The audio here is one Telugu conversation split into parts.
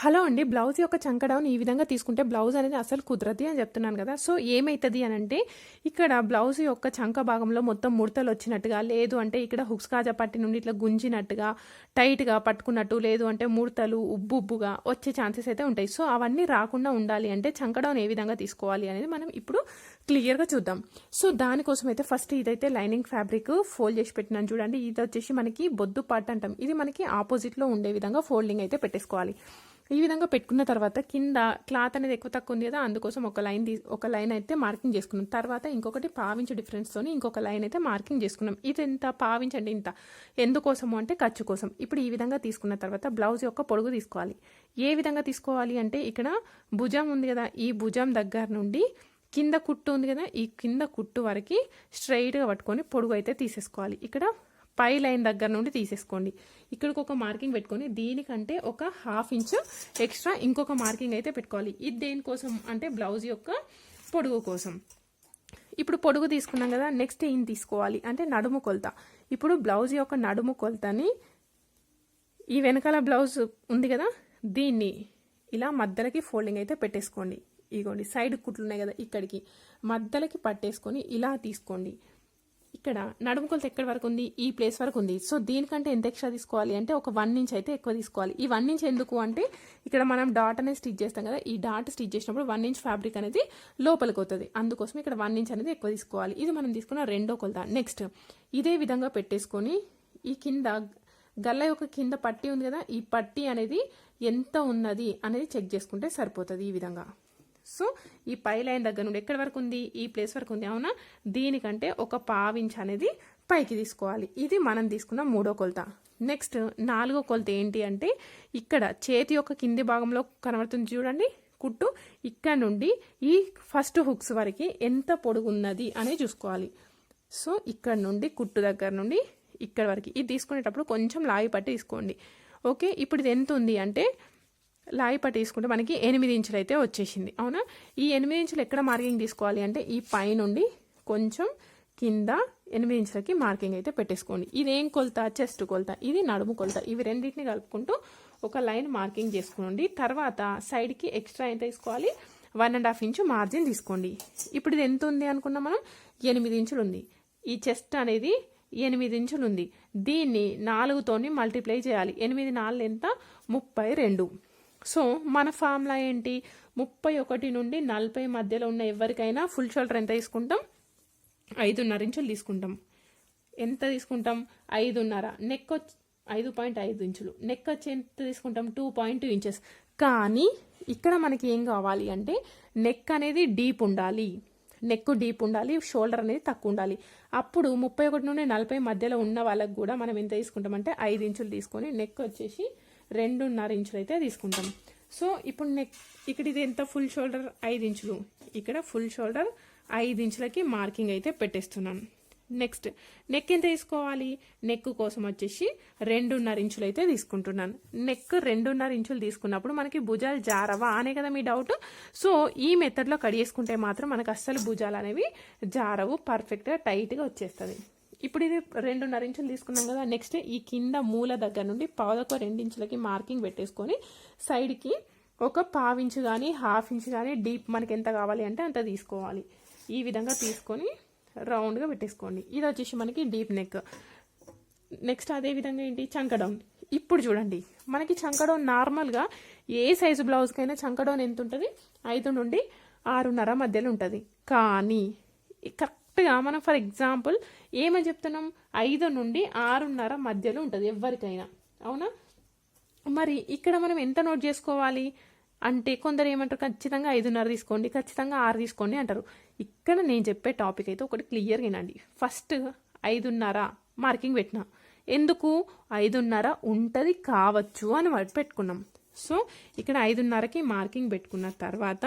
హలో అండి బ్లౌజ్ యొక్క చంక డౌన్ ఈ విధంగా తీసుకుంటే బ్లౌజ్ అనేది అసలు కుదరది అని చెప్తున్నాను కదా. సో ఏమవుతుంది అని అంటే ఇక్కడ బ్లౌజ్ యొక్క చంక భాగంలో మొత్తం ముడతలు వచ్చినట్టుగా లేదు అంటే ఇక్కడ హుక్స్ కాజా పట్టి నుండి ఇట్లా గుంజినట్టుగా టైట్గా పట్టుకున్నట్టు లేదు అంటే ముడతలు ఉబ్బు ఉబ్బుగా వచ్చే ఛాన్సెస్ అయితే ఉంటాయి. సో అవన్నీ రాకుండా ఉండాలి అంటే చంక డౌన్ ఏ విధంగా తీసుకోవాలి అనేది మనం ఇప్పుడు క్లియర్గా చూద్దాం. సో దానికోసం అయితే ఫస్ట్ ఇదైతే లైనింగ్ ఫ్యాబ్రిక్ ఫోల్డ్ చేసి పెట్టినాను చూడండి. ఇది వచ్చేసి మనకి బొద్దు పార్ట్ అంటాం. ఇది మనకి ఆపోజిట్లో ఉండే విధంగా ఫోల్డింగ్ అయితే పెట్టేసుకోవాలి. ఈ విధంగా పెట్టుకున్న తర్వాత కింద క్లాత్ అనేది ఎక్కువ తక్కువ ఉంది కదా అందుకోసం ఒక లైన్ తీ ఒక లైన్ అయితే మార్కింగ్ చేసుకున్నాం. తర్వాత ఇంకొకటి పావించు డిఫరెన్స్తో ఇంకొక లైన్ అయితే మార్కింగ్ చేసుకున్నాం. ఇది ఎంత? పావించండి ఇంత. ఎందుకోసము అంటే ఖర్చు కోసం. ఇప్పుడు ఈ విధంగా తీసుకున్న తర్వాత బ్లౌజ్ యొక్క పొడుగు తీసుకోవాలి. ఏ విధంగా తీసుకోవాలి అంటే ఇక్కడ భుజం ఉంది కదా ఈ భుజం దగ్గర నుండి కింద కుట్టు ఉంది కదా ఈ కింద కుట్టు వరకు స్ట్రైట్గా పట్టుకొని పొడుగు అయితే తీసేసుకోవాలి. ఇక్కడ పై లైన్ దగ్గర నుండి తీసేసుకోండి. ఇక్కడికి ఒక మార్కింగ్ పెట్టుకొని దీనికంటే ఒక హాఫ్ ఇంచ్ ఎక్స్ట్రా ఇంకొక మార్కింగ్ అయితే పెట్టుకోవాలి. ఇది దేనికోసం అంటే బ్లౌజ్ యొక్క పొడుగు కోసం. ఇప్పుడు పొడుగు తీసుకున్నాం కదా నెక్స్ట్ ఏం తీసుకోవాలి అంటే నడుము కొలత. ఇప్పుడు బ్లౌజ్ యొక్క నడుము కొలతని ఈ వెనకాల బ్లౌజ్ ఉంది కదా దీన్ని ఇలా మధ్యలకి ఫోల్డింగ్ అయితే పెట్టేసుకోండి. ఇగోండి సైడ్ కుట్లు ఉన్నాయి కదా ఇక్కడికి. మధ్యలకి పట్టేసుకొని ఇలా తీసుకోండి. ఇక్కడ నడుము కొలత ఎక్కడి వరకు ఉంది? ఈ ప్లేస్ వరకు ఉంది. సో దీనికంటే ఎంత ఎక్స్ట్రా తీసుకోవాలి అంటే ఒక వన్ ఇంచ్ అయితే ఎక్కువ తీసుకోవాలి. ఈ వన్ ఇంచ్ ఎందుకు అంటే ఇక్కడ మనం డాట్ అనేది స్టిచ్ చేస్తాం కదా ఈ డాట్ స్టిచ్ చేసినప్పుడు వన్ ఇంచ్ ఫ్యాబ్రిక్ అనేది లోపలికి అవుతుంది అందుకోసం ఇక్కడ వన్ ఇంచ్ అనేది ఎక్కువ తీసుకోవాలి. ఇది మనం తీసుకున్న రెండో కొలత. నెక్స్ట్ ఇదే విధంగా పెట్టేసుకొని ఈ కింద గల్ల యొక్క కింద పట్టి ఉంది కదా ఈ పట్టి అనేది ఎంత ఉన్నది అనేది చెక్ చేసుకుంటే సరిపోతుంది ఈ విధంగా. సో ఈ పై లైన్ దగ్గర నుండి ఎక్కడి వరకు ఉంది? ఈ ప్లేస్ వరకు ఉంది. అవునా? దీనికంటే ఒక పావించ్ అనేది పైకి తీసుకోవాలి. ఇది మనం తీసుకున్న మూడో కొలత. నెక్స్ట్ నాలుగో కొలత ఏంటి అంటే ఇక్కడ చేతి యొక్క కింది భాగంలో కనబడుతుంది చూడండి. కుట్టు ఇక్కడ నుండి ఈ ఫస్ట్ హుక్స్ వరకు ఎంత పొడుగున్నది అనేది చూసుకోవాలి. సో ఇక్కడ నుండి కుట్టు దగ్గర నుండి ఇక్కడ వరకు ఇది తీసుకునేటప్పుడు కొంచెం లాగి పట్టి తీసుకోండి. ఓకే ఇప్పుడు ఇది ఎంత ఉంది అంటే లాయి పట్టు తీసుకుంటే మనకి ఎనిమిది ఇంచులు అయితే వచ్చేసింది. అవునా? ఈ ఎనిమిది ఇంచులు ఎక్కడ మార్కింగ్ తీసుకోవాలి అంటే ఈ పైనుండి కొంచెం కింద ఎనిమిది ఇంచులకి మార్కింగ్ అయితే పెట్టేసుకోండి. ఇదేం కొలత? చెస్ట్ కొలత. ఇది నడుము కొలత. ఇవి రెండింటిని కలుపుకుంటూ ఒక లైన్ మార్కింగ్ చేసుకోండి. తర్వాత సైడ్కి ఎక్స్ట్రా ఎంత తీసుకోవాలి? One and half inch margin తీసుకోండి. ఇప్పుడు ఇది ఎంత ఉంది అనుకున్నా మనం? ఎనిమిది ఇంచులు ఉంది ఈ చెస్ట్ అనేది ఎనిమిది ఇంచులు ఉంది దీన్ని నాలుగుతోని మల్టిప్లై చేయాలి. ఎనిమిది నాలుగు ఎంత? ముప్పై రెండు. సో మన ఫార్ములా ఏంటి? ముప్పై ఒకటి నుండి నలభై మధ్యలో ఉన్న ఎవరికైనా ఫుల్ షోల్డర్ ఎంత తీసుకుంటాం? ఐదున్నర ఇంచులు తీసుకుంటాం. ఎంత తీసుకుంటాం? ఐదున్నర. నెక్ వచ్చి ఐదు పాయింట్ ఐదు ఇంచులు. నెక్ వచ్చి ఎంత తీసుకుంటాం? Two point two inches. కానీ ఇక్కడ మనకి ఏం కావాలి అంటే నెక్ అనేది డీప్ ఉండాలి. నెక్ డీప్ ఉండాలి షోల్డర్ అనేది తక్కువ ఉండాలి. అప్పుడు ముప్పై ఒకటి నుండి నలభై మధ్యలో ఉన్న వాళ్ళకి కూడా మనం ఎంత తీసుకుంటామంటే ఐదు ఇంచులు తీసుకొని నెక్ వచ్చేసి రెండున్నర ఇంచులు అయితే తీసుకుంటాం. సో ఇప్పుడు నెక్ ఇక్కడ ఇది ఎంత ఫుల్ షోల్డర్ ఐదు ఇంచులు. ఇక్కడ ఫుల్ షోల్డర్ ఐదు ఇంచులకి మార్కింగ్ అయితే పెట్టేస్తున్నాను. నెక్స్ట్ నెక్ ఎంత తీసుకోవాలి? నెక్ కోసం వచ్చేసి రెండున్నర ఇంచులు అయితే తీసుకుంటున్నాను. నెక్ రెండున్నర ఇంచులు తీసుకున్నప్పుడు మనకి భుజాలు జారవా అనే కదా మీ డౌట్ సో ఈ మెథడ్లో కడిగేసుకుంటే మాత్రం మనకు అస్సలు భుజాలు అనేవి జారవు. పర్ఫెక్ట్గా టైట్గా వచ్చేస్తుంది. ఇప్పుడు ఇది రెండున్నర ఇంచులు తీసుకున్నాం కదా నెక్స్ట్ ఈ కింద మూల దగ్గర నుండి పావులకు రెండించులకి మార్కింగ్ పెట్టేసుకొని సైడ్కి ఒక పావించు కానీ హాఫ్ ఇంచ్ కానీ డీప్ మనకి ఎంత కావాలి అంటే అంత తీసుకోవాలి. ఈ విధంగా తీసుకొని రౌండ్గా పెట్టేసుకోండి. ఇది వచ్చేసి మనకి డీప్ నెక్ నెక్స్ట్ అదే విధంగా ఏంటి? చంకడౌన్ ఇప్పుడు చూడండి. మనకి చంకడౌన్ నార్మల్గా ఏ సైజు బ్లౌజ్కైనా చంకడౌన్ ఎంత ఉంటుంది? ఐదు నుండి ఆరున్నర మధ్యలో ఉంటుంది. కానీ కరెక్ట్గా మనం ఫర్ ఎగ్జాంపుల్ ఏమని చెప్తున్నాం? ఐదు నుండి ఆరున్నర మధ్యలో ఉంటుంది ఎవరికైనా అవునా? మరి ఇక్కడ మనం ఎంత నోట్ చేసుకోవాలి? అంటే కొందరు ఏమంటారు ఖచ్చితంగా ఐదున్నర తీసుకోండి ఖచ్చితంగా ఆరు తీసుకోండి అంటారు. ఇక్కడ నేను చెప్పే టాపిక్ అయితే ఒకటి క్లియర్గా వినండి. ఫస్ట్ ఐదున్నర మార్కింగ్ పెట్టిన. ఎందుకు? ఐదున్నర ఉంటుంది కావచ్చు అని పెట్టుకున్నాం. సో ఇక్కడ ఐదున్నరకి మార్కింగ్ పెట్టుకున్న తర్వాత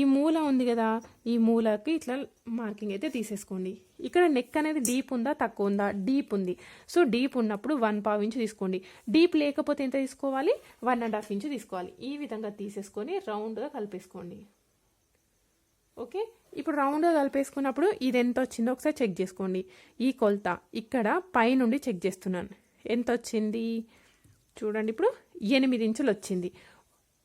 ఈ మూల ఉంది కదా ఈ మూలకి ఇట్లా మార్కింగ్ అయితే తీసేసుకోండి. ఇక్కడ నెక్ అనేది డీప్ ఉందా తక్కువ ఉందా? డీప్ ఉంది. సో డీప్ ఉన్నప్పుడు వన్ పావు ఇంచు తీసుకోండి. డీప్ లేకపోతే ఎంత తీసుకోవాలి? వన్ అండ్ హాఫ్ ఇంచు తీసుకోవాలి. ఈ విధంగా తీసేసుకొని రౌండ్గా కలిపేసుకోండి. ఓకే? ఇప్పుడు రౌండ్గా కలిపేసుకున్నప్పుడు ఇది ఎంత వచ్చిందో ఒకసారి చెక్ చేసుకోండి. ఈ కొలత ఇక్కడ పై నుండి చెక్ చేస్తున్నాను. ఎంత వచ్చింది? చూడండి ఇప్పుడు ఎనిమిది ఇంచులు వచ్చింది.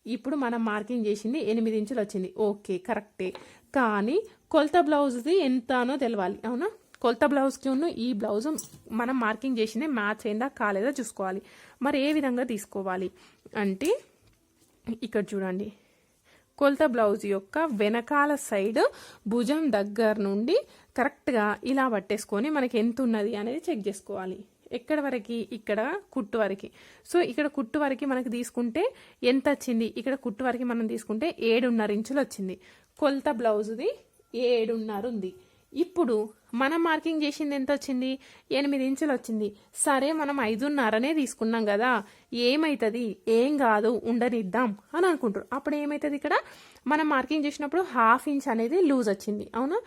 ఇప్పుడు మనం మార్కింగ్ చేసింది ఎనిమిది ఇంచులు వచ్చింది. ఓకే కరెక్టే. కానీ కొలత బ్లౌజ్ది ఎంతనో తెలవాలి. అవునా? కొలత బ్లౌజ్కి ఉన్న ఈ బ్లౌజ్ మనం మార్కింగ్ చేసింది మ్యాచ్ అయిందా కాలేదా చూసుకోవాలి. మరి ఏ విధంగా తీసుకోవాలి? అంటే ఇక్కడ చూడండి. కొలత బ్లౌజ్ యొక్క వెనకాల సైడ్ భుజం దగ్గర నుండి కరెక్ట్గా ఇలా పట్టేసుకొని మనకి ఎంత ఉన్నది అనేది చెక్ చేసుకోవాలి. ఎక్కడ వరకు? ఇక్కడ కుట్టు వరకు. సో ఇక్కడ కుట్టు వరకు మనకు తీసుకుంటే ఎంత వచ్చింది? ఇక్కడ కుట్టు వరకు మనం తీసుకుంటే ఏడున్నర ఇంచులు వచ్చింది. కొలత బ్లౌజ్ది ఏడున్నర ఉంది. ఇప్పుడు మనం మార్కింగ్ చేసింది ఎంత వచ్చింది? ఎనిమిది ఇంచులు వచ్చింది. సరే మనం ఐదున్నరనే తీసుకున్నాం కదా. ఏమవుతుంది ఏం కాదు ఉండనిద్దాం అని అనుకుంటారు. అప్పుడు ఏమవుతుంది ఇక్కడ? మనం మార్కింగ్ చేసినప్పుడు హాఫ్ ఇంచ్ అనేది లూజ్ వచ్చింది. అవునా?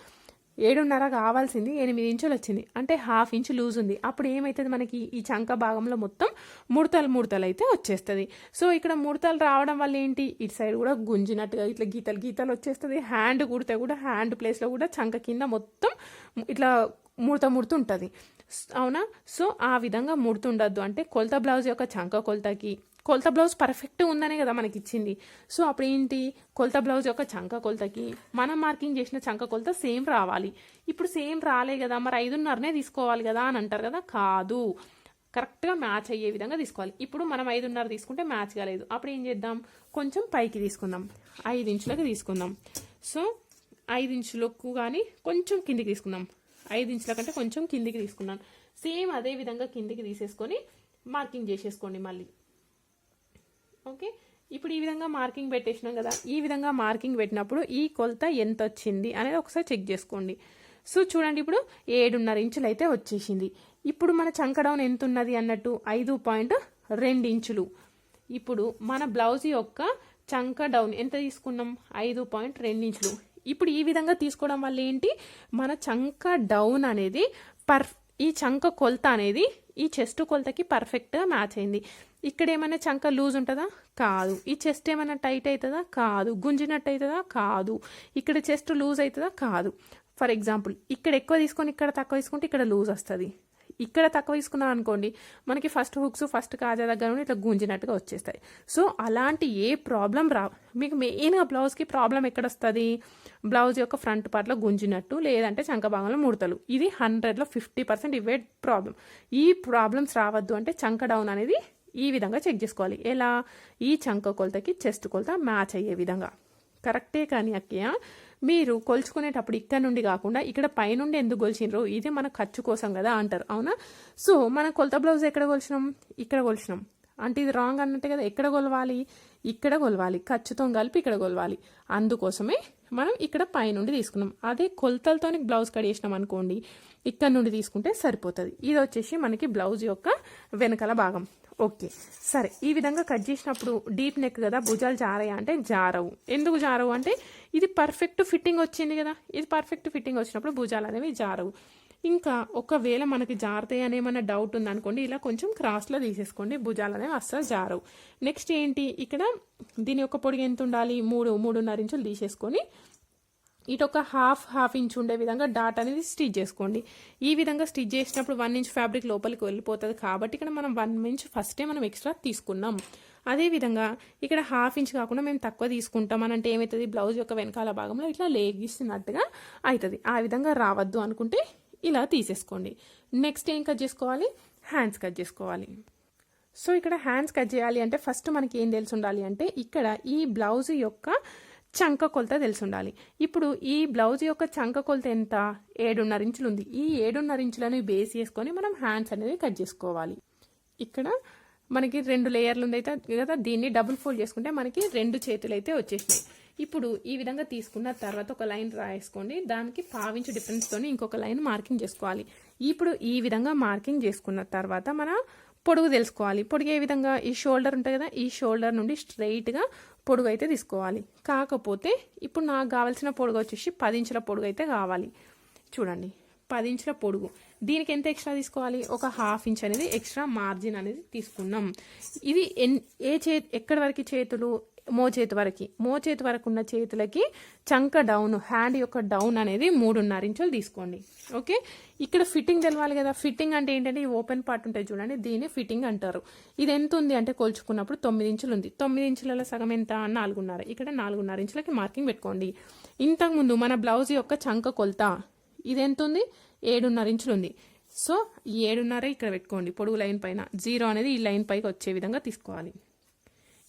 ఏడున్నర కావాల్సింది ఎనిమిది ఇంచులు వచ్చింది. అంటే హాఫ్ ఇంచ్ లూజ్ ఉంది. అప్పుడు ఏమవుతుంది మనకి? ఈ చంక భాగంలో మొత్తం ముడతలు ముడతలు అయితే వచ్చేస్తుంది. సో ఇక్కడ ముడతలు రావడం వల్ల ఏంటి? ఇటు సైడ్ కూడా గుంజినట్టుగా ఇట్లా గీతలు గీతలు వచ్చేస్తుంది. హ్యాండ్ కుడితే కూడా హ్యాండ్ ప్లేస్లో కూడా చంక కింద మొత్తం ఇట్లా ముడత ముడుతుంటుంది అవునా? సో ఆ విధంగా ముడుతుండద్దు. అంటే కొలత బ్లౌజ్ యొక్క చంక కొలతకి కొలత బ్లౌజ్ పర్ఫెక్ట్ ఉందనే కదా మనకి ఇచ్చింది సో అప్పుడు ఏంటి కొలత బ్లౌజ్ యొక్క చంక కొలతకి మనం మార్కింగ్ చేసిన చంక కొలత సేమ్ రావాలి. ఇప్పుడు సేమ్ రాలే కదా మరి ఐదున్నరనే తీసుకోవాలి కదా అని అంటారు కదా? కాదు. కరెక్ట్గా మ్యాచ్ అయ్యే విధంగా తీసుకోవాలి. ఇప్పుడు మనం ఐదున్నర తీసుకుంటే మ్యాచ్ కాలేదు. అప్పుడు ఏం చేద్దాం? కొంచెం పైకి తీసుకుందాం. ఐదు ఇంచులకు తీసుకుందాం. సో ఐదు ఇంచులకు కానీ కొంచెం కిందికి తీసుకుందాం. ఐదు ఇంచుల కంటే కొంచెం కిందికి తీసుకున్నాను. సేమ్ అదే విధంగా కిందికి తీసేసుకొని మార్కింగ్ చేసేసుకోండి మళ్ళీ. ఓకే? ఇప్పుడు ఈ విధంగా మార్కింగ్ పెట్టేసినాం కదా ఈ విధంగా మార్కింగ్ పెట్టినప్పుడు ఈ కొలత ఎంత వచ్చింది అనేది ఒకసారి చెక్ చేసుకోండి. సో చూడండి ఇప్పుడు ఏడున్నర ఇంచులు అయితే వచ్చేసింది. ఇప్పుడు మన చంక డౌన్ ఎంత ఉన్నది అన్నట్టు ఐదు పాయింట్ రెండు ఇంచులు. ఇప్పుడు మన బ్లౌజ్ యొక్క చంక డౌన్ ఎంత తీసుకున్నాం? ఐదు పాయింట్ రెండు ఇంచులు. ఇప్పుడు ఈ విధంగా తీసుకోవడం వల్ల ఏంటి? మన చంక డౌన్ అనేది పర్ ఈ చంక కొలత అనేది ఈ చెస్ట్ కొలతకి పర్ఫెక్ట్గా మ్యాచ్ అయింది. ఇక్కడ ఏమైనా చంక లూజ్ ఉంటుందా? కాదు. ఈ చెస్ట్ ఏమైనా టైట్ అవుతుందా? కాదు. గుంజినట్టు అవుతుందా కాదు. ఇక్కడ చెస్ట్ లూజ్ అవుతుందా? కాదు. ఫర్ ఎగ్జాంపుల్ ఇక్కడ ఎక్కువ తీసుకొని ఇక్కడ తక్కువ తీసుకుంటే ఇక్కడ లూజ్ వస్తుంది. ఇక్కడ తక్కువ తీసుకున్నాం అనుకోండి మనకి ఫస్ట్ హుక్స్ ఫస్ట్ కాజా దగ్గర నుండి ఇట్లా గుంజినట్టుగా వచ్చేస్తాయి. సో అలాంటి ఏ ప్రాబ్లం రా మీకు మెయిన్గా బ్లౌజ్కి ప్రాబ్లం ఎక్కడ వస్తుంది? బ్లౌజ్ యొక్క ఫ్రంట్ పార్ట్లో గుంజినట్టు లేదంటే చంక భాగంలో ముడతలు. ఇది హండ్రెడ్లో ఫిఫ్టీ పర్సెంట్ ఇవే ప్రాబ్లం ఈ ప్రాబ్లమ్స్ రావద్దు అంటే చంక డౌన్ అనేది ఈ విధంగా చెక్ చేసుకోవాలి. ఎలా? ఈ చంక కొలతకి చెస్ట్ కొలత మ్యాచ్ అయ్యే విధంగా. కరెక్టే కానీ అక్కయ్య? మీరు కొలుచుకునేటప్పుడు ఇక్కడ నుండి కాకుండా ఇక్కడ పైనుండి ఎందుకు కొలిచినారు ఇది మన ఖర్చు కోసం కదా అంటారు. అవునా? సో మన కొలత బ్లౌజ్ ఎక్కడ కొలిచినాం? ఇక్కడ కొలిచినాం. అంటే ఇది రాంగ్ అన్నట్టే కదా. ఎక్కడ కొలవాలి? ఇక్కడ కొలవాలి. ఖర్చుతో కలిపి ఇక్కడ కొలవాలి. అందుకోసమే మనం ఇక్కడ పైనుండి తీసుకున్నాం. అదే కొలతలతో బ్లౌజ్ కడిగేసినాం అనుకోండి ఇక్కడ నుండి తీసుకుంటే సరిపోతుంది. ఇది వచ్చేసి మనకి బ్లౌజ్ యొక్క వెనకాల భాగం. ఓకే. సరే ఈ విధంగా కట్ చేసినప్పుడు డీప్ నెక్ కదా భుజాలు జారాయా అంటే జారవు. ఎందుకు జారవు అంటే ఇది పర్ఫెక్ట్ ఫిట్టింగ్ వచ్చింది కదా. ఇది పర్ఫెక్ట్ ఫిట్టింగ్ వచ్చినప్పుడు భుజాలు అనేవి జారవు. ఇంకా ఒకవేళ మనకి జారుతాయి అని ఏమైనా డౌట్ ఉందనుకోండి ఇలా కొంచెం క్రాస్లో తీసేసుకోండి. భుజాలు అనేవి అస్సలు జారవు. నెక్స్ట్ ఏంటి? ఇక్కడ దీని యొక్క పొడిగి ఎంత ఉండాలి? మూడు మూడున్నర ఇంచులు తీసేసుకొని ఇటు ఒక హాఫ్ హాఫ్ ఇంచ్ ఉండే విధంగా డాట్ అనేది స్టిచ్ చేసుకోండి. ఈ విధంగా స్టిచ్ చేసినప్పుడు వన్ ఇంచ్ ఫ్యాబ్రిక్ లోపలికి వెళ్ళిపోతుంది కాబట్టి ఇక్కడ మనం వన్ ఇంచ్ ఫస్టే మనం ఎక్స్ట్రా తీసుకున్నాం. అదేవిధంగా ఇక్కడ హాఫ్ ఇంచ్ కాకుండా మేము తక్కువ తీసుకుంటాం అని అంటే ఏమవుతుంది? బ్లౌజ్ యొక్క వెనకాల భాగంలో ఇట్లా లేగిస్తున్నట్టుగా అవుతుంది. ఆ విధంగా రావద్దు అనుకుంటే ఇలా తీసేసుకోండి. నెక్స్ట్ ఏం కట్ చేసుకోవాలి? హ్యాండ్స్ కట్ చేసుకోవాలి. సో ఇక్కడ హ్యాండ్స్ కట్ చేయాలి అంటే ఫస్ట్ మనకి ఏం తెలిసి ఉండాలి అంటే ఇక్కడ ఈ బ్లౌజ్ యొక్క చంక కొలత తెలిసి ఉండాలి ఇప్పుడు ఈ బ్లౌజ్ యొక్క చంక కొలత ఎంత? ఏడున్నర ఇంచులు ఉంది. ఈ ఏడున్నర ఇంచులను బేస్ చేసుకొని మనం హ్యాండ్స్ అనేది కట్ చేసుకోవాలి. ఇక్కడ మనకి రెండు లేయర్లు ఉంది అయితే కదా? దీన్ని డబుల్ ఫోల్డ్ చేసుకుంటే మనకి రెండు చేతులు అయితే వచ్చేసినాయి. ఇప్పుడు ఈ విధంగా తీసుకున్న తర్వాత ఒక లైన్ రాసుకోండి దానికి పావించు డిఫరెన్స్తో ఇంకొక లైన్ మార్కింగ్ చేసుకోవాలి. ఇప్పుడు ఈ విధంగా మార్కింగ్ చేసుకున్న తర్వాత మన పొడుగు తెలుసుకోవాలి. పొడుగు ఏ విధంగా ఈ షోల్డర్ ఉంటుంది కదా ఈ షోల్డర్ నుండి స్ట్రైట్గా పొడుగు అయితే తీసుకోవాలి. కాకపోతే ఇప్పుడు నాకు కావాల్సిన పొడుగు వచ్చేసి పది ఇంచుల పొడుగు అయితే కావాలి. చూడండి పది ఇంచుల పొడుగు. దీనికి ఎంత ఎక్స్ట్రా తీసుకోవాలి? ఒక హాఫ్ ఇంచ్ అనేది ఎక్స్ట్రా మార్జిన్ అనేది తీసుకున్నాం. ఇది ఎన్ ఏ చే ఎక్కడి వరకు చేతులు మోచేతి వరకు మోచేతి వరకు ఉన్న చేతులకి చంక డౌన్ హ్యాండ్ యొక్క డౌన్ అనేది మూడున్నర ఇంచులు తీసుకోండి. ఓకే ఇక్కడ ఫిట్టింగ్ తెలవాలి కదా. ఫిట్టింగ్ అంటే ఏంటంటే ఈ ఓపెన్ పార్ట్ ఉంటుంది చూడండి దీన్ని ఫిట్టింగ్ అంటారు. ఇది ఎంత ఉంది అంటే కొలుచుకున్నప్పుడు తొమ్మిది ఇంచులు ఉంది. తొమ్మిది ఇంచులలో సగం ఎంత? నాలుగున్నర. ఇక్కడ నాలుగున్నర ఇంచులకి మార్కింగ్ పెట్టుకోండి. ఇంతకుముందు మన బ్లౌజ్ యొక్క చంక కొలత ఇది ఎంత ఉంది? ఏడున్నర ఇంచులు ఉంది. సో ఏడున్నర ఇక్కడ పెట్టుకోండి. పొడుగు లైన్ పైన. జీరో అనేది ఈ లైన్ పైకి వచ్చే విధంగా తీసుకోవాలి.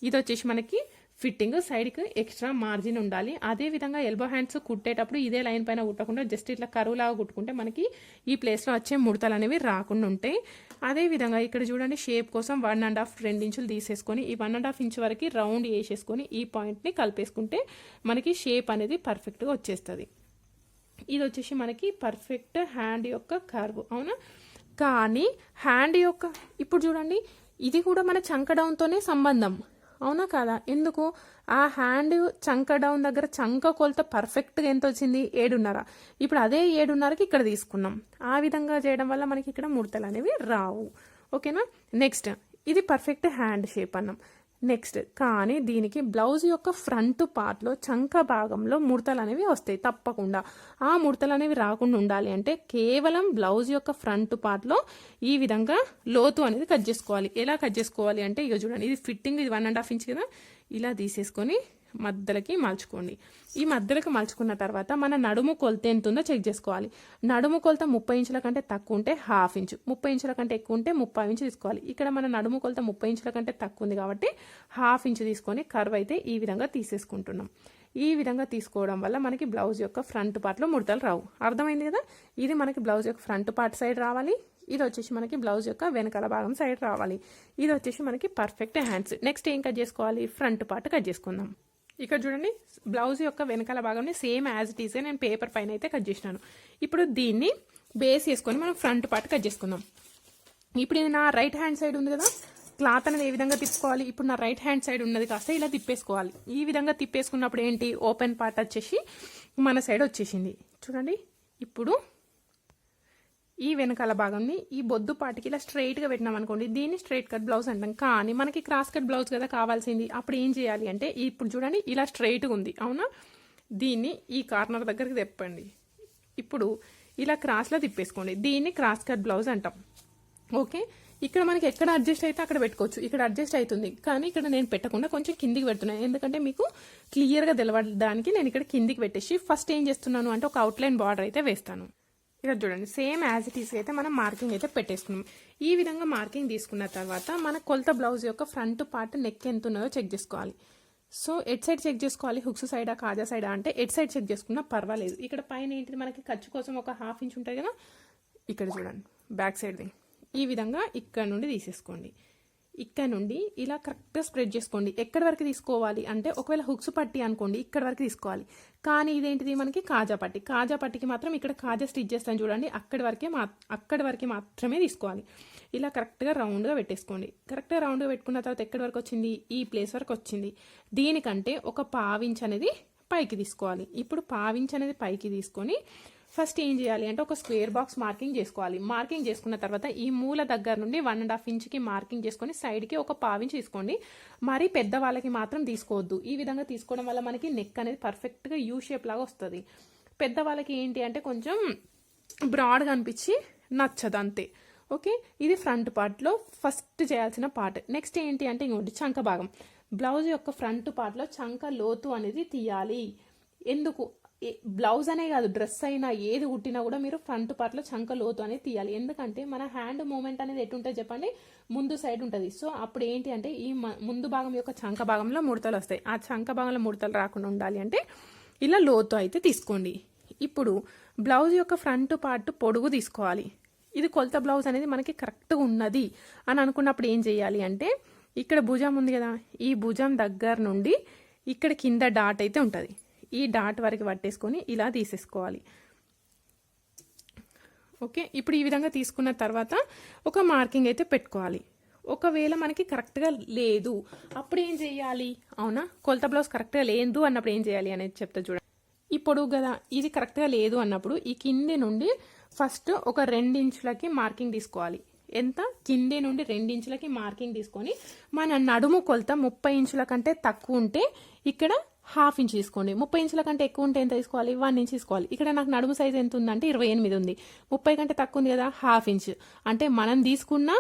ఇది వచ్చేసి మనకి ఫిట్టింగ్ సైడ్కి ఎక్స్ట్రా మార్జిన్ ఉండాలి. అదే విధంగా ఎల్బో హ్యాండ్స్ కుట్టేటప్పుడు ఇదే లైన్ పైన కుట్టకుండా జస్ట్ ఇట్లా కరువు లాగా కుట్టుకుంటే మనకి ఈ ప్లేస్లో వచ్చే ముడతలు అనేవి రాకుండా ఉంటాయి. అదే విధంగా ఇక్కడ చూడండి షేప్ కోసం వన్ అండ్ హాఫ్ రెండు ఇంచులు తీసేసుకొని ఈ వన్ అండ్ హాఫ్ ఇంచ్ వరకు రౌండ్ వేసేసుకొని ఈ పాయింట్ని కలిపేసుకుంటే మనకి షేప్ అనేది పర్ఫెక్ట్గా వచ్చేస్తుంది. ఇది వచ్చేసి మనకి పర్ఫెక్ట్ హ్యాండ్ యొక్క కర్వ్ అవునా? కానీ హ్యాండ్ యొక్క ఇప్పుడు చూడండి ఇది కూడా మన చంక డౌన్తోనే సంబంధం. అవునా కదా? ఎందుకు? ఆ హ్యాండ్ చంక డౌన్ దగ్గర చంక కొలత పర్ఫెక్ట్గా ఎంత వచ్చింది? ఏడున్నర. ఇప్పుడు అదే ఏడున్నరకి ఇక్కడ తీసుకున్నాం. ఆ విధంగా చేయడం వల్ల మనకి ఇక్కడ ముడతలు అనేవి రావు. ఓకేనా? నెక్స్ట్ ఇది పర్ఫెక్ట్ హ్యాండ్ షేప్ అన్నాం. నెక్స్ట్. కానీ దీనికి బ్లౌజ్ యొక్క ఫ్రంట్ పార్ట్లో చంక భాగంలో ముడతలు అనేవి వస్తాయి తప్పకుండా. ఆ ముడతలు అనేవి రాకుండా ఉండాలి అంటే కేవలం బ్లౌజ్ యొక్క ఫ్రంట్ పార్ట్లో ఈ విధంగా లోతు అనేది కట్ చేసుకోవాలి. ఎలా కట్ చేసుకోవాలి అంటే ఇక చూడండి ఇది ఫిట్టింగ్ ఇది వన్ అండ్ హాఫ్ ఇంచ్ కదా? ఇలా తీసేసుకొని మధ్యలకి మార్చుకోండి ఈ మధ్యలోకి మలుచుకున్న తర్వాత మన నడుము కొలత ఎంత ఉందో చెక్ చేసుకోవాలి. నడుము కొలత ముప్పై ఇంచుల కంటే తక్కువ ఉంటే హాఫ్ ఇంచు ముప్పై ఇంచుల కంటే ఎక్కువ ఉంటే ముప్పై ఇంచు తీసుకోవాలి. ఇక్కడ మన నడుము కొలత ముప్పై ఇంచుల కంటే తక్కువ ఉంది కాబట్టి హాఫ్ ఇంచు తీసుకొని కర్వ్ అయితే ఈ విధంగా తీసేసుకుంటున్నాం. ఈ విధంగా తీసుకోవడం వల్ల మనకి బ్లౌజ్ యొక్క ఫ్రంట్ పార్ట్లో ముడతలు రావు. అర్థమైంది కదా? ఇది మనకి బ్లౌజ్ యొక్క ఫ్రంట్ పార్ట్ సైడ్ రావాలి. ఇది వచ్చేసి మనకి బ్లౌజ్ యొక్క వెనకాల భాగం సైడ్ రావాలి. ఇది వచ్చేసి మనకి పర్ఫెక్ట్ హ్యాండ్స్. నెక్స్ట్ ఏం కట్ చేసుకోవాలి? ఫ్రంట్ పార్ట్ కట్ చేసుకుందాం. ఇక్కడ చూడండి బ్లౌజ్ యొక్క వెనకాల భాగంని సేమ్ యాజ్ ఇట్ ఈస్గా నేను పేపర్ పైన అయితే కట్ చేసినాను. ఇప్పుడు దీన్ని బేస్ చేసుకొని మనం ఫ్రంట్ పార్ట్ కట్ చేసుకుందాం. ఇప్పుడు ఇది నా రైట్ హ్యాండ్ సైడ్ ఉంది కదా క్లాత్ అనేది ఏ విధంగా తిప్పుకోవాలి? ఇప్పుడు నా రైట్ హ్యాండ్ సైడ్ ఉన్నది కాస్త ఇలా తిప్పేసుకోవాలి. ఈ విధంగా తిప్పేసుకున్నప్పుడు ఏంటి? ఓపెన్ పార్ట్ వచ్చేసి మన సైడ్ వచ్చేసింది. చూడండి ఇప్పుడు ఈ వెనకాల భాగంని ఈ బొద్దు పాటికి ఇలా స్ట్రైట్గా పెట్టినాం అనుకోండి దీన్ని స్ట్రైట్ కట్ బ్లౌజ్ అంటాం. కానీ మనకి క్రాస్ కట్ బ్లౌజ్ కదా కావాల్సింది. అప్పుడు ఏం చేయాలి అంటే ఇప్పుడు చూడండి ఇలా స్ట్రైట్గా ఉంది. అవునా? దీన్ని ఈ కార్నర్ దగ్గరికి తెప్పండి. ఇప్పుడు ఇలా క్రాస్లో తిప్పేసుకోండి. దీన్ని క్రాస్ కట్ బ్లౌజ్ అంటాం. ఓకే? ఇక్కడ మనకి ఎక్కడ అడ్జస్ట్ అయితే అక్కడ పెట్టుకోవచ్చు. ఇక్కడ అడ్జస్ట్ అవుతుంది. కానీ ఇక్కడ నేను పెట్టకుండా కొంచెం కిందికి పెడుతున్నాను ఎందుకంటే మీకు క్లియర్గా తెలవడానికి నేను ఇక్కడ కిందికి పెట్టేసి ఫస్ట్ ఏం చేస్తున్నాను అంటే ఒక అవుట్లైన్ బార్డర్ అయితే వేస్తాను. ఇక్కడ చూడండి సేమ్ యాజ్ ఇట్ ఈస్ అయితే మనం మార్కింగ్ అయితే పెట్టేసుకున్నాం. ఈ విధంగా మార్కింగ్ తీసుకున్న తర్వాత మన కొలత బ్లౌజ్ యొక్క ఫ్రంట్ పార్ట్ నెక్ ఎంత ఉన్నదో చెక్ చేసుకోవాలి. సో ఎడ్ సైడ్ చెక్ చేసుకోవాలి? హుక్స్ సైడా కాజా సైడా అంటే ఎడ్ సైడ్ చెక్ చేసుకున్నా పర్వాలేదు. ఇక్కడ పైన ఏంటిది? మనకి ఖర్చు కోసం ఒక హాఫ్ ఇంచ్ ఉంటుంది కదా. ఇక్కడ చూడండి బ్యాక్ సైడ్ది ఈ విధంగా ఇక్కడ నుండి తీసేసుకోండి. ఇక్కడ నుండి ఇలా కరెక్ట్గా స్ప్రెడ్ చేసుకోండి. ఎక్కడి వరకు తీసుకోవాలి అంటే ఒకవేళ హుక్స్ పట్టి అనుకోండి ఇక్కడ వరకు తీసుకోవాలి. కానీ ఇదేంటిది మనకి? కాజా పట్టి. కాజా పట్టికి మాత్రం ఇక్కడ కాజా స్టిచ్ చేస్తాను చూడండి. అక్కడి వరకే మా అక్కడి వరకే మాత్రమే తీసుకోవాలి. ఇలా కరెక్ట్గా రౌండ్గా పెట్టేసుకోండి. కరెక్ట్గా రౌండ్గా పెట్టుకున్న తర్వాత ఎక్కడి వరకు వచ్చింది? ఈ ప్లేస్ వరకు వచ్చింది. దీనికంటే ఒక పావించ్ అనేది పైకి తీసుకోవాలి. ఇప్పుడు పావించ్ అనేది పైకి తీసుకొని ఫస్ట్ ఏం చేయాలి అంటే ఒక స్క్వేర్ బాక్స్ మార్కింగ్ చేసుకోవాలి. మార్కింగ్ చేసుకున్న తర్వాత ఈ మూల దగ్గర నుండి వన్ అండ్ హాఫ్ ఇంచ్కి మార్కింగ్ చేసుకొని సైడ్కి ఒక పావించి తీసుకోండి. మరీ పెద్ద వాళ్ళకి మాత్రం తీసుకోవద్దు. ఈ విధంగా తీసుకోవడం వల్ల మనకి నెక్ అనేది పర్ఫెక్ట్గా యూ షేప్ లాగా వస్తుంది. పెద్ద వాళ్ళకి ఏంటి అంటే కొంచెం బ్రాడ్గా అనిపించి నచ్చదు అంతే. ఓకే? ఇది ఫ్రంట్ పార్ట్లో ఫస్ట్ చేయాల్సిన పార్ట్. నెక్స్ట్ ఏంటి అంటే ఇంకోటి చంక భాగం. బ్లౌజ్ యొక్క ఫ్రంట్ పార్ట్లో చంక లోతు అనేది తీయాలి. ఎందుకు? బ్లౌజ్ అనే కాదు డ్రెస్ అయినా ఏది కుట్టినా కూడా మీరు ఫ్రంట్ పార్ట్లో చంక లోతు అనేది తీయాలి. ఎందుకంటే మన హ్యాండ్ మూమెంట్ అనేది ఎటుంటుంది చెప్పండి? ముందు సైడ్ ఉంటుంది. సో అప్పుడు ఏంటి అంటే ఈ ముందు భాగం యొక్క చంక భాగంలో ముడతలు వస్తాయి. ఆ చంక భాగంలో ముడతలు రాకుండా ఉండాలి అంటే ఇలా లోతు అయితే తీసుకోండి. ఇప్పుడు బ్లౌజ్ యొక్క ఫ్రంట్ పార్ట్ పొడుగు తీసుకోవాలి. ఇది కొలత బ్లౌజ్ అనేది మనకి కరెక్ట్గా ఉన్నది అని అనుకున్నప్పుడు ఏం చేయాలి అంటే ఇక్కడ భుజం ఉంది కదా ఈ భుజం దగ్గర నుండి ఇక్కడ కింద డాట్ అయితే ఉంటుంది. ఈ డాట్ వరకు పట్టేసుకొని ఇలా తీసేసుకోవాలి. ఓకే ఇప్పుడు ఈ విధంగా తీసుకున్న తర్వాత ఒక మార్కింగ్ అయితే పెట్టుకోవాలి. ఒకవేళ మనకి కరెక్ట్గా లేదు అప్పుడు ఏం చేయాలి? అవునా? కొలత బ్లౌజ్ కరెక్ట్గా లేదు అన్నప్పుడు ఏం చేయాలి అనేది చెప్తా చూడండి. ఈ పొడుగు కదా ఇది కరెక్ట్గా లేదు అన్నప్పుడు ఈ కింది నుండి ఫస్ట్ ఒక రెండించులకి మార్కింగ్ తీసుకోవాలి. ఎంత? కింది నుండి రెండు ఇంచులకి మార్కింగ్ తీసుకొని మన నడుము కొలత ముప్పై ఇంచుల కంటే తక్కువ ఉంటే ఇక్కడ హాఫ్ ఇంచ్ తీసుకోండి. ముప్పై ఇంచుల కంటే ఎక్కువ ఉంటే ఎంత తీసుకోవాలి? వన్ ఇంచ్ తీసుకోవాలి. ఇక్కడ నాకు నడుము సైజ్ ఎంత ఉందంటే ఇరవై ఎనిమిది ఉంది. ముప్పై కంటే తక్కువ ఉంది కదా హాఫ్ ఇంచ్. అంటే మనం తీసుకున్న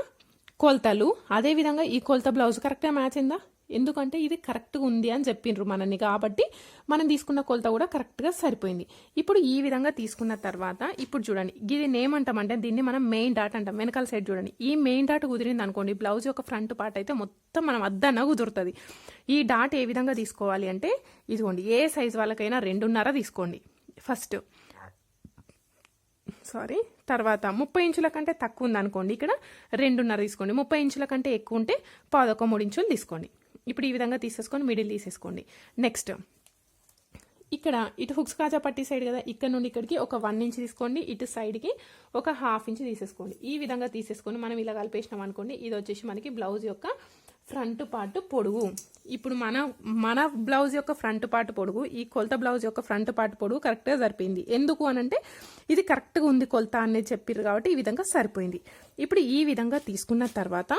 కొలతలు అదే విధంగా ఈ కొలత బ్లౌజ్ కరెక్ట్గా మ్యాచ్ అయిందా? ఎందుకంటే ఇది కరెక్ట్గా ఉంది అని చెప్పిండ్రు మనని కాబట్టి మనం తీసుకున్న కొలత కూడా కరెక్ట్గా సరిపోయింది. ఇప్పుడు ఈ విధంగా తీసుకున్న తర్వాత ఇప్పుడు చూడండి ఇది ఏమంటామంటే దీన్ని మనం మెయిన్ డాట్ అంటాం. వెనకాల సైడ్ చూడండి ఈ మెయిన్ డాట్ కుదిరింది అనుకోండి బ్లౌజ్ యొక్క ఫ్రంట్ పార్ట్ అయితే మొత్తం మనం అద్దన కుదురుతుంది. ఈ డాట్ ఏ విధంగా తీసుకోవాలి అంటే ఇదిగోండి ఏ సైజ్ వాళ్ళకైనా రెండున్నర తీసుకోండి. ఫస్ట్ సారీ తర్వాత ముప్పై ఇంచుల కంటే తక్కువ ఉంది అనుకోండి ఇక్కడ రెండున్నర తీసుకోండి. ముప్పై ఇంచుల కంటే ఎక్కువ ఉంటే పాదొక మూడు ఇంచులు తీసుకోండి. ఇప్పుడు ఈ విధంగా తీసేసుకొని మిడిల్ తీసేసుకోండి. నెక్స్ట్ ఇక్కడ ఇటు హుక్స్ కాజా పట్టి సైడ్ కదా ఇక్కడ నుండి ఇక్కడికి ఒక వన్ ఇంచ్ తీసుకోండి ఇటు సైడ్కి ఒక హాఫ్ ఇంచ్ తీసేసుకోండి. ఈ విధంగా తీసేసుకొని మనం ఇలా కలిపేసినాం అనుకోండి ఇది వచ్చేసి మనకి బ్లౌజ్ యొక్క ఫ్రంట్ పార్ట్ పొడుగు. ఇప్పుడు మన మన బ్లౌజ్ యొక్క ఫ్రంట్ పార్ట్ పొడుగు ఈ కొలత బ్లౌజ్ యొక్క ఫ్రంట్ పార్ట్ పొడుగు కరెక్ట్గా సరిపోయింది. ఎందుకు అనంటే ఇది కరెక్ట్గా ఉంది కొలత అనేది చెప్పారు కాబట్టి ఈ విధంగా సరిపోయింది. ఇప్పుడు ఈ విధంగా తీసుకున్న తర్వాత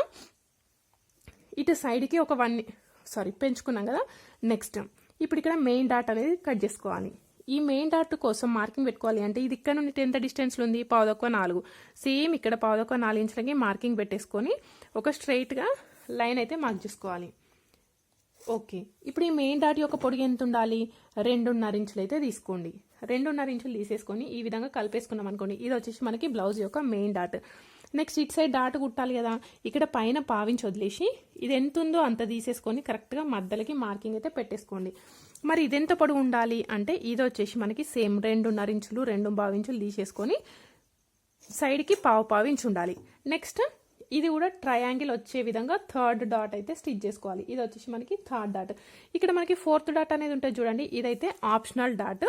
ఇటు సైడ్కి ఒక వన్ సారీ పెంచుకున్నాం కదా నెక్స్ట్. ఇప్పుడు ఇక్కడ మెయిన్ డాట్ అనేది కట్ చేసుకోవాలి. ఈ మెయిన్ డాట్ కోసం మార్కింగ్ పెట్టుకోవాలి అంటే ఇది ఇక్కడ నుండి ఎంత డిస్టెన్స్లో ఉంది పావుదొక్క నాలుగు. సేమ్ ఇక్కడ పావుదొక్క నాలుగు ఇంచులకి మార్కింగ్ పెట్టేసుకొని ఒక స్ట్రైట్గా లైన్ అయితే మార్క్ చేసుకోవాలి. ఓకే. ఇప్పుడు ఈ మెయిన్ డాట్ యొక్క పొడిగి ఎంత ఉండాలి? రెండున్నర ఇంచులు అయితే తీసుకోండి. రెండున్నర ఇంచులు తీసేసుకొని ఈ విధంగా కలిపేసుకున్నాం అనుకోండి ఇది వచ్చేసి మనకి బ్లౌజ్ యొక్క మెయిన్ డాట్. నెక్స్ట్ ఇటు సైడ్ డాట్ కుట్టాలి కదా ఇక్కడ పైన పావించి వదిలేసి ఇది ఎంత ఉందో అంత తీసేసుకొని కరెక్ట్గా మధ్యలకి మార్కింగ్ అయితే పెట్టేసుకోండి. మరి ఇదెంత పొడవు ఉండాలి అంటే ఇది వచ్చేసి మనకి సేమ్ రెండున్నర ఇంచులు రెండు ఇంచులు తీసేసుకొని సైడ్కి పావు పావు ఇంచు ఉండాలి. నెక్స్ట్ ఇది కూడా ట్రయాంగిల్ వచ్చే విధంగా థర్డ్ డాట్ అయితే స్టిచ్ చేసుకోవాలి. ఇది వచ్చేసి మనకి థర్డ్ డాట్ ఇక్కడ మనకి ఫోర్త్ డాట్ అనేది ఉంటుంది చూడండి ఇదైతే ఆప్షనల్ డాట్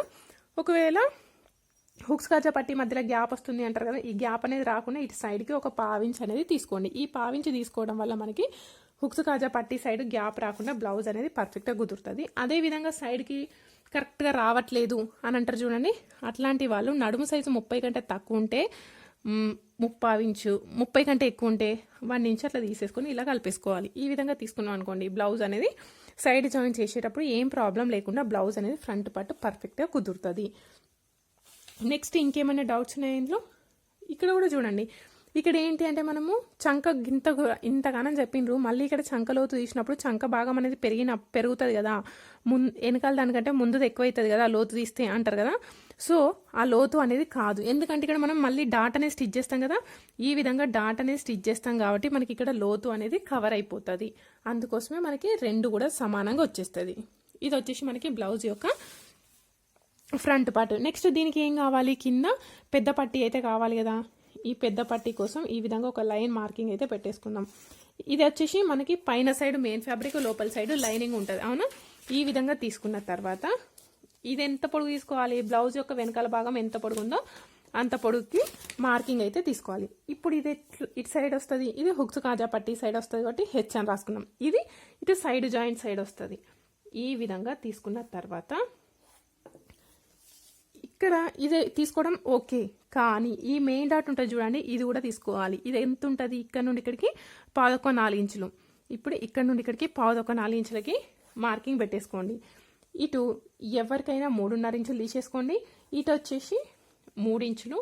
ఒకవేళ హుక్స్ కాజా పట్టి మధ్యలో గ్యాప్ వస్తుంది అంటారు కదా ఈ గ్యాప్ అనేది రాకుండా ఇటు సైడ్కి ఒక పావించ్ అనేది తీసుకోండి. ఈ పావించి తీసుకోవడం వల్ల మనకి హుక్స్ కాజా పట్టి సైడ్ గ్యాప్ రాకుండా బ్లౌజ్ అనేది పర్ఫెక్ట్గా కుదురుతుంది. అదేవిధంగా సైడ్కి కరెక్ట్గా రావట్లేదు అని అంటారు చూడండి. అట్లాంటి వాళ్ళు నడుము సైజు ముప్పై కంటే తక్కువ ఉంటే ముప్పావించు ముప్పై కంటే ఎక్కువ ఉంటే వన్ ఇంచ్ అట్లా తీసేసుకొని ఇలా కలిపేసుకోవాలి. ఈ విధంగా తీసుకున్నాం అనుకోండి బ్లౌజ్ అనేది సైడ్ జాయిన్ చేసేటప్పుడు ఏం ప్రాబ్లం లేకుండా బ్లౌజ్ అనేది ఫ్రంట్ పట్టు పర్ఫెక్ట్గా కుదురుతుంది. నెక్స్ట్ ఇంకేమైనా డౌట్స్ ఉన్నాయి ఇందులో? ఇక్కడ కూడా చూడండి. ఇక్కడ ఏంటి అంటే మనము చంక ఇంత ఇంతగానం చెప్పిండ్రు. మళ్ళీ ఇక్కడ చంక లోతు తీసినప్పుడు చంక భాగం అనేది పెరిగిన పెరుగుతుంది కదా. ముందు వెనకాల దానికంటే ముందు ఎక్కువ అవుతుంది కదా లోతు తీస్తే అంటారు కదా. సో ఆ లోతు అనేది కాదు. ఎందుకంటే ఇక్కడ మనం మళ్ళీ డాట్ అనేది స్టిచ్ చేస్తాం కదా. ఈ విధంగా డాట్ అనేది స్టిచ్ చేస్తాం కాబట్టి మనకి ఇక్కడ లోతు అనేది కవర్ అయిపోతుంది. అందుకోసమే మనకి రెండు కూడా సమానంగా వచ్చేస్తుంది. ఇది వచ్చేసి మనకి బ్లౌజ్ యొక్క ఫ్రంట్ పార్ట్. నెక్స్ట్ దీనికి ఏం కావాలి? కింద పెద్ద పట్టీ అయితే కావాలి కదా. ఈ పెద్ద పట్టీ కోసం ఈ విధంగా ఒక లైన్ మార్కింగ్ అయితే పెట్టేసుకుందాం. ఇది వచ్చేసి మనకి పైన సైడ్ మెయిన్ ఫ్యాబ్రిక్ లోపల సైడ్ లైనింగ్ ఉంటుంది. అవునా? ఈ విధంగా తీసుకున్న తర్వాత ఇది ఎంత పొడుగు తీసుకోవాలి? బ్లౌజ్ యొక్క వెనకాల భాగం ఎంత పొడుగు ఉందో అంత పొడుగుకి మార్కింగ్ అయితే తీసుకోవాలి. ఇప్పుడు ఇది ఇటు సైడ్ వస్తుంది. ఇది హుక్స్ కాజా పట్టి సైడ్ వస్తుంది కాబట్టి హెచ్ అని రాసుకున్నాం ఇది ఇటు సైడ్ జాయింట్ సైడ్ వస్తుంది. ఈ విధంగా తీసుకున్న తర్వాత ఇక్కడ ఇది తీసుకోవడం ఓకే. కానీ ఈ మెయిన్ డాట్ ఉంటుంది చూడండి ఇది కూడా తీసుకోవాలి. ఇది ఎంత ఉంటుంది ఇక్కడ నుండి ఇక్కడికి పాదొక్క నాలుగు ఇంచులు. ఇప్పుడు ఇక్కడ నుండి ఇక్కడికి పాదొక నాలుగు ఇంచులకి మార్కింగ్ పెట్టేసుకోండి. ఇటు ఎవరికైనా మూడున్నర ఇంచులు తీసేసుకోండి. ఇటు వచ్చేసి మూడు ఇంచులు.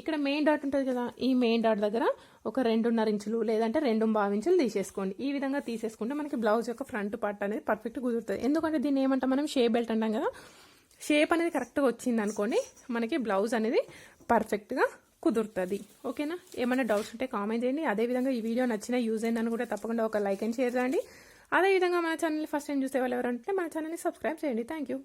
ఇక్కడ మెయిన్ డాట్ ఉంటుంది కదా ఈ మెయిన్ డాట్ దగ్గర ఒక రెండున్నర ఇంచులు లేదంటే రెండు బావి ఇంచులు తీసేసుకోండి. ఈ విధంగా తీసేసుకుంటే మనకి బ్లౌజ్ యొక్క ఫ్రంట్ పార్ట్ అనేది పర్ఫెక్ట్ కుదురుతుంది. ఎందుకంటే దీన్ని ఏమంటాం మనం? షే బెల్ట్ అంటాం కదా. షేప్ అనేది కరెక్ట్గా వచ్చింది అనుకోండి మనకి బ్లౌజ్ అనేది పర్ఫెక్ట్గా కుదురుతుంది. ఓకేనా? ఏమైనా డౌట్స్ ఉంటే కామెంట్ చేయండి. అదేవిధంగా ఈ వీడియో నచ్చిన యూజ్ అయిందని కూడా తప్పకుండా ఒక లైక్ అండ్ షేర్ చేయండి. అదేవిధంగా మన ఛానల్ ఫస్ట్ టైం చూసే వాళ్ళు ఎవరంటే మన ఛానల్ని సబ్స్క్రైబ్ చేయండి. Thank you.